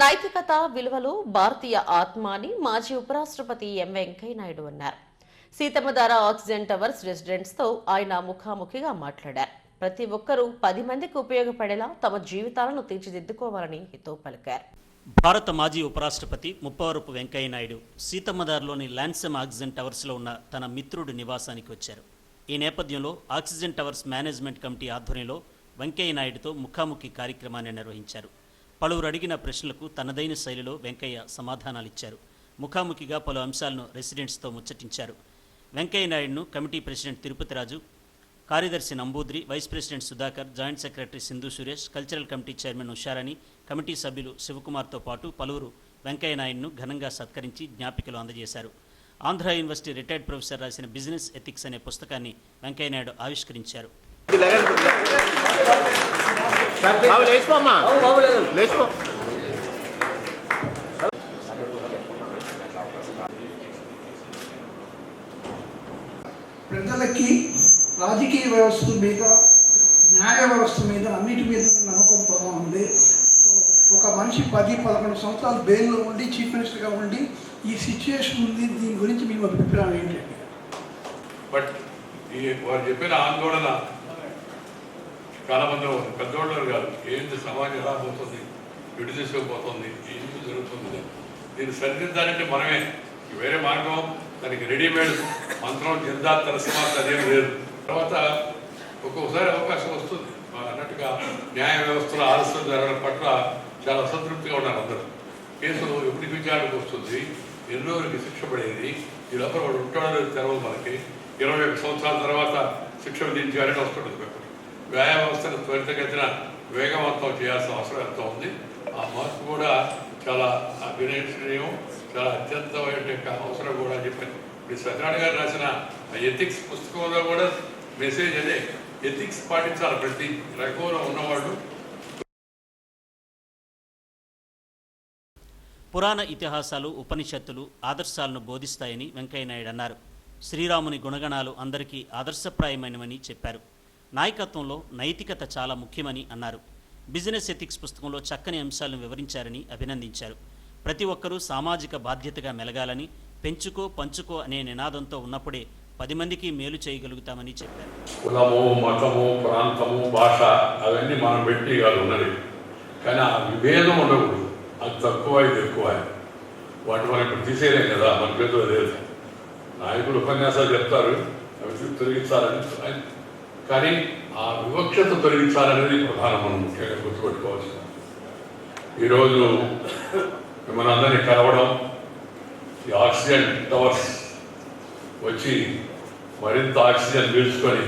నైతికత విలువలు భారతీయ ఆత్మ అని మాజీ ఉపరాష్ట్రపతి ఎం వెంకయ్యనాయుడు అన్నారు. సీతమ్మధార ఆక్సిజన్ టవర్స్ రెసిడెంట్స్తో ఆయన ముఖాముఖిగా మాట్లాడారు. ప్రతి ఒక్కరూ పది మందికి ఉపయోగపడేలా తమ జీవితాలను తీర్చిదిద్దుకోవాలని హితో పలికారు. భారత మాజీ ఉపరాష్ట్రపతి ముప్పవరపు వెంకయ్యనాయుడు సీతమ్మదార్లోని ల్యాన్సమ్ ఆక్సిజన్ టవర్స్లో ఉన్న తన మిత్రుడి నివాసానికి వచ్చారు. ఈ నేపథ్యంలో ఆక్సిజన్ టవర్స్ మేనేజ్మెంట్ కమిటీ ఆధ్వర్యంలో వెంకయ్యనాయుడుతో ముఖాముఖి కార్యక్రమాన్ని నిర్వహించారు. పలువురు అడిగిన ప్రశ్నలకు తనదైన శైలిలో వెంకయ్య సమాధానాలిచ్చారు. ముఖాముఖిగా పలు అంశాలను రెసిడెంట్స్తో ముచ్చటించారు. వెంకయ్యనాయుడును కమిటీ ప్రెసిడెంట్ తిరుపతిరాజు కార్యదర్శి Namboodri vice president Sudhakar joint secretary Sindhu Suresh cultural committee chairman Usharani committee సభ్యులు శివకుమార్తో పాటు పలువురు వెంకయ్యనాయుడును ఘనంగా సత్కరించి జ్ఞాపికలు అందజేశారు. ఆంధ్ర యూనివర్సిటీ రిటైర్డ్ ప్రొఫెసర్ రాసిన బిజినెస్ ఎథిక్స్ అనే పుస్తకాన్ని వెంకయ్యనాయుడు ఆవిష్కరించారు. లేచిపోమ్మా లేచిపో ప్రజలకి రాజకీయ వ్యవస్థ మీద న్యాయ వ్యవస్థ మీద అన్నిటి మీద నమ్మకం పోతా ఉంది. ఒక మనిషి పది పదకొండు సంవత్సరాలు బెయిల్లో ఉండి చీఫ్ మినిస్టర్గా ఉండి ఈ సిచ్యుయేషన్ ఉంది. దీని గురించి మీ అభిప్రాయం ఏంటండి బట్ వారు చెప్పిన ఆందోళన చాలా మంది కాదు. ఏంటి సమాజం ఎలా పోతుంది? ఎటు తీసుకుపోతుంది ఏంటి జరుగుతుంది దీన్ని సరిదిద్దాలంటే మనమే. వేరే మార్గం దానికి రెడీమేడ్ మంత్రం జిందా తరస్మాత్ అదేం లేదు. తర్వాత ఒక్కొక్కసారి అవకాశం వస్తుంది. అన్నట్టుగా న్యాయ వ్యవస్థలో ఆలస్యం జరగడం పట్ల చాలా అసంతృప్తిగా ఉన్నారు అందరూ. కేసు ఎప్పటికి విచారణకు వస్తుంది. ఎన్ని రోజులకి శిక్ష పడేది. ఈ లోపల వాడు ఉంటాడో తెరవదు మనకి. ఇరవై ఒక సంవత్సరాల తర్వాత శిక్ష విధించాలని వస్తుంటుంది పేపర్ వ్యాయామస్థను త్వరితగతిన వేగవంతం చేయాల్సిన అవసరం ఎంత ఉంది. ఆ మార్పు కూడా చాలా అభినయనీయం చాలా అత్యంతమైన అవసరం కూడా అని చెప్పాను ఇప్పుడు సత్యనారాయణ గారు రాసిన ఎథిక్స్ పుస్తకంలో కూడా మెసేజ్ అదే ఎథిక్స్ పాటించాలి ప్రతి రకంలో ఉన్నవాళ్ళు. పురాణ ఇతిహాసాలు ఉపనిషత్తులు ఆదర్శాలను బోధిస్తాయని వెంకయ్యనాయుడు అన్నారు. శ్రీరాముని గుణగణాలు అందరికీ ఆదర్శప్రాయమైనవని చెప్పారు. నాయకత్వంలో నైతికత చాలా ముఖ్యమని అన్నారు. బిజినెస్ ఎథిక్స్ పుస్తకంలో చక్కని అంశాలను వివరించారని అభినందించారు. ప్రతి ఒక్కరూ సామాజిక బాధ్యతగా మెలగాలని పెంచుకో పంచుకో అనే నినాదంతో ఉన్నప్పుడే పది మందికి మేలు చేయగలుగుతామని చెప్పారు. కులము మతము ప్రాంతము భాష అవన్నీ మనం పెట్టి కాదు ఉన్నది. కానీ ఆ విభేదం ఉండకూడదు. అది తక్కువ ఇది ఎక్కువ. వాటి మనం ఇప్పుడు తీసేయలేం కదా మన పేరులో లేదు. నాయకులు ఉపన్యాసాలు చెప్తారు అవి తొలగించాలని కానీ ఆ వివక్షత తొలగించాలనేది ప్రధానం మనం ముఖ్యంగా గుర్తుపెట్టుకోవాల్సింది ఈరోజు మిమ్మల్ని అందరినీ కలవడం ఈ ఆక్సిజన్ టవర్స్ వచ్చి మరింత ఆక్సిజన్ పీల్చుకొని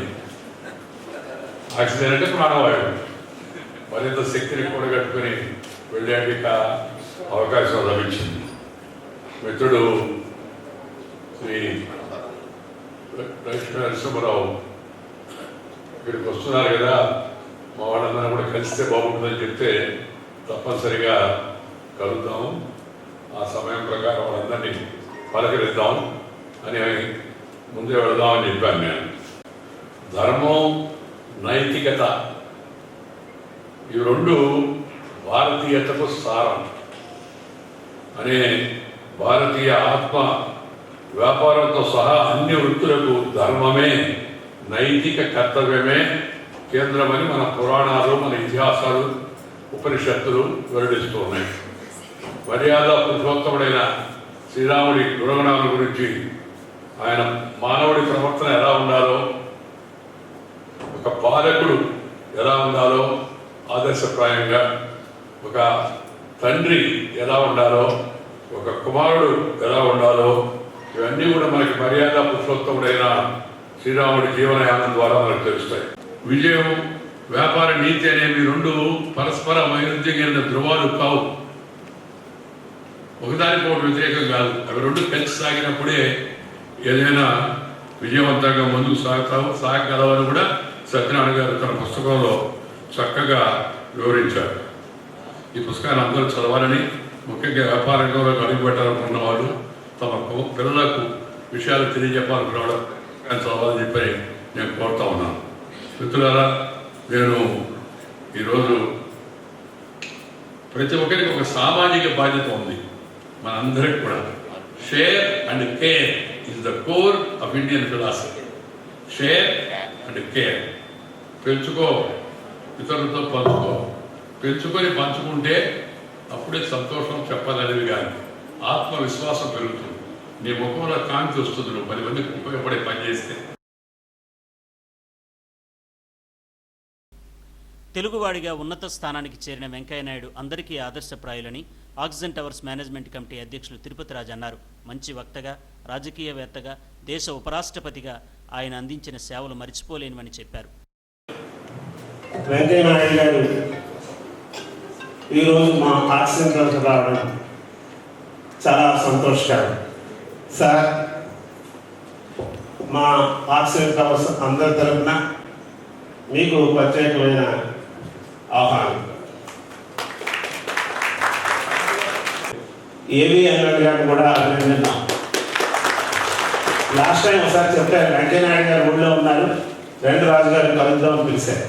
ఆక్సిజన్ అంటే ప్రాణవాయువు మరింత శక్తిని కూడగట్టుకుని వెళ్ళేందుకు అవకాశం లభించింది. మిత్రుడు శ్రీ లక్ష్మీ నరసింహరావు ఇక్కడికి వస్తున్నారు కదా మా వాళ్ళందరూ కూడా కలిస్తే బాగుంటుందని చెప్తే తప్పనిసరిగా కలుద్దాము ఆ సమయం ప్రకారం వాళ్ళందరినీ పలకరిద్దాం అని ముందే వెళదామని చెప్పాను నేను. ధర్మం నైతికత ఈ రెండు భారతీయతకు సారం అనే భారతీయ ఆత్మ వ్యాపారంతో సహా అన్ని వృత్తులకు ధర్మమే నైతిక కర్తవ్యమే కేంద్రమని మన పురాణాలు మన ఇతిహాసాలు ఉపనిషత్తులు వెల్లడిస్తూ ఉన్నాయి. మర్యాద పురుషోత్తముడైన శ్రీరాముడి గుణగణాల గురించి ఆయన మానవుడి ప్రవర్తన ఎలా ఉండాలో ఒక పాలకుడు ఎలా ఉండాలో ఆదర్శప్రాయంగా ఒక తండ్రి ఎలా ఉండాలో ఒక కుమారుడు ఎలా ఉండాలో ఇవన్నీ కూడా మనకి మర్యాద పురుషోత్తముడైన శ్రీరాముడి జీవనయానం ద్వారా మనకు తెలుస్తాయి. విజయం వ్యాపార నీతి అనేవి రెండు పరస్పర వైరుధ్యమైన ధృవాలు కావు. ఒకదానికి వ్యతిరేకం కాదు. అవి రెండు కలిసి సాగినప్పుడే ఏదైనా విజయవంతంగా ముందుకు సాగుతావు సాగగలవని కూడా సత్యనారాయణ గారు తన పుస్తకంలో చక్కగా వివరించారు. ఈ పుస్తకాన్ని అందరూ చదవాలని ముఖ్యంగా వ్యాపార రంగంలో అడుగుపెట్టాలనుకున్న వాళ్ళు తమ పిల్లలకు విషయాలు తెలియజెప్పాలనుకున్న వాళ్ళు చదవాలని చెప్పి నేను కోరుతా ఉన్నాను. మిత్రులారా నేను ఈరోజు ప్రతి ఒక్కరికి ఒక సామాజిక బాధ్యత ఉంది. మనందరికి కూడా. Share and care is the core of Indian philosophy share and care పెంచుకో ఇతరులతో పంచుకో. పెంచుకొని పంచుకుంటే అప్పుడే సంతోషం చెప్పదనేది కానీ ఆత్మవిశ్వాసం పెరుగుతుంది. నీ ముఖంలో కాంతి వస్తుంది నువ్వు పది మందికి ఉపయోగపడే పని చేస్తే. తెలుగువాడిగా ఉన్నత స్థానానికి చేరిన వెంకయ్యనాయుడు అందరికీ ఆదర్శప్రాయులని ఆక్సిజన్ టవర్స్ మేనేజ్మెంట్ కమిటీ అధ్యక్షులు తిరుపతి రాజు అన్నారు. మంచి వక్తగా రాజకీయవేత్తగా దేశ ఉపరాష్ట్రపతిగా ఆయన అందించిన సేవలు మరిచిపోలేనివని చెప్పారు. వెంకయ్యనాయుడు గారు ఈరోజు మా ఆక్సిజన్ ట్రస్ట్ రావడం చాలా సంతోషకరం. సార్ మా ఆక్సిజన్ ట్రస్ట్ అందరి తరఫున మీకు ప్రత్యేకమైన ఆహ్వానం. ఏవి అన్నాడు గారిని కూడా అభినందిద్దాం. లాస్ట్ టైం ఒకసారి చెప్పారు వెంకయ్యనాయుడు గారు ఊళ్ళో ఉన్నారు. రెండు రాజు గారిని కలుద్దామని పిలిచారు.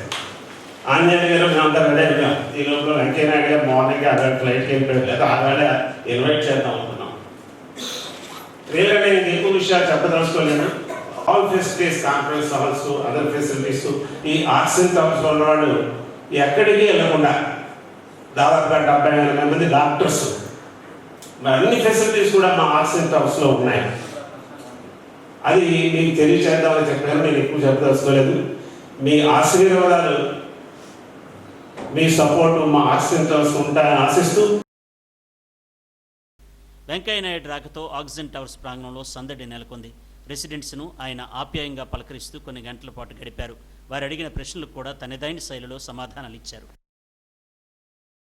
ఆంజనేయ గారు మేమంతా రెడీ అయిపోయాం ఈ లోపల వెంకయ్యనాయుడు గారు మార్నింగ్ అదే ఫ్లైట్కి వెళ్ళిపోయారు. లేదా ఆల్రెడీ ఇన్వైట్ చేద్దాం అనుకున్నాం రియల్గా నేను ఎక్కువ విషయాలు చెప్పదలుచుకోలేను? All facilities conference halls other facilities ఈ ఆక్సిజన్ టవర్స్ ఉన్నవాళ్ళు ఎక్కడికి వెళ్ళకుండా దాదాపుగా డెబ్బై వేల మంది డాక్టర్స్ మరి అన్ని ఫెసిలిటీస్ కూడా మా ఆక్సిజన్ టవర్స్లో ఉన్నాయి. అది మీకు తెలియచేద్దామని చెప్పాను నేను ఎక్కువ చెప్పదలుచుకోలేదు. మీ ఆశీర్వాదాలు మీ సపోర్టు మా ఆక్సిజన్ టవర్స్ ఉంటాయని ఆశిస్తూ వెంకయ్యనాయుడు రాకతో ఆక్సిజన్ టవర్స్ ప్రాంగణంలో సందడి నెలకొంది. రెసిడెంట్స్ను ఆయన ఆప్యాయంగా పలకరిస్తూ కొన్ని గంటల పాటు గడిపారు. వారు అడిగిన ప్రశ్నలకు కూడా తనదైన శైలిలో సమాధానాలు ఇచ్చారు.